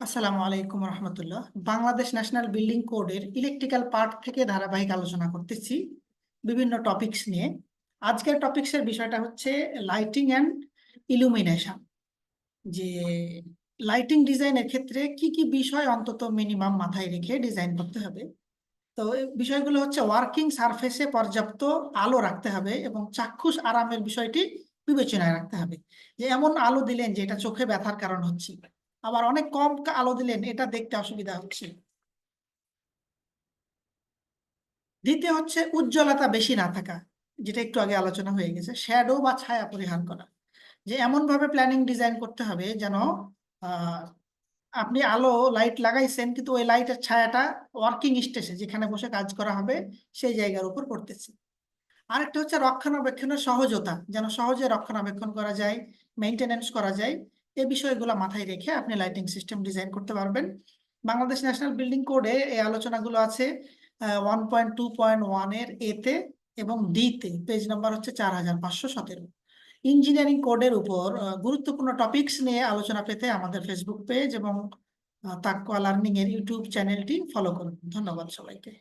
আসসালামু আলাইকুম রহমতুল্লাহ। বাংলাদেশ ন্যাশনাল বিল্ডিং কোডের ইলেকট্রিক্যাল পার্ট থেকে ধারাবাহিক আলোচনা করতেছি বিভিন্ন টপিকস নিয়ে। আজকের টপিকসের বিষয়টা হচ্ছে লাইটিং অ্যান্ড ইলুমিনেশন। যে লাইটিং ডিজাইনের ক্ষেত্রে কি কি বিষয় অন্তত মিনিমাম মাথায় রেখে ডিজাইন করতে হবে। তো বিষয়গুলো হচ্ছে ওয়ার্কিং সারফেসে পর্যাপ্ত আলো রাখতে হবে এবং চাক্ষুষ আরামের বিষয়টি বিবেচনায় রাখতে হবে। যে এমন আলো দিলেন যে এটা চোখে ব্যথার কারণ হচ্ছে। আবার অনেক কম আলো দিলেন, এটা দেখতে অসুবিধা হচ্ছে। দ্বিতীয় হচ্ছে উজ্জ্বলতা বেশি না থাকা, যেটা একটু আগে আলোচনা হয়ে গেছে শ্যাডো বা ছায়া পরিহার করা। যে এমন ভাবে প্ল্যানিং ডিজাইন করতে হবে যেন আপনি আলো লাইট লাগাইছেন, কিন্তু ওই লাইটের ছায়াটা ওয়ার্কিং স্টেজে যেখানে বসে কাজ করা হবে, সেই জায়গার উপর পড়তেছে আরেকটা হচ্ছে রক্ষণাবেক্ষণের সহজতা, যেন সহজে রক্ষণাবেক্ষণ করা যায় মেইনটেনেন্স করা যায়। এই বিষয়গুলো মাথায় রেখে আপনি লাইটিং সিস্টেম ডিজাইন করতে পারবেন। বাংলাদেশ ন্যাশনাল বিল্ডিং কোডে এই আলোচনাগুলো আছে ওয়ান পয়েন্ট টু পয়েন্ট ওয়ানের এতে এবং ডি তে। পেজ নাম্বার হচ্ছে চার হাজার পাঁচশো সতেরো। ইঞ্জিনিয়ারিং কোডের উপর গুরুত্বপূর্ণ টপিকস নিয়ে আলোচনা পেতে আমাদের ফেসবুক পেজ এবং তাকওয়া লার্নিং এর ইউটিউব চ্যানেলটি ফলো করুন। ধন্যবাদ সবাইকে।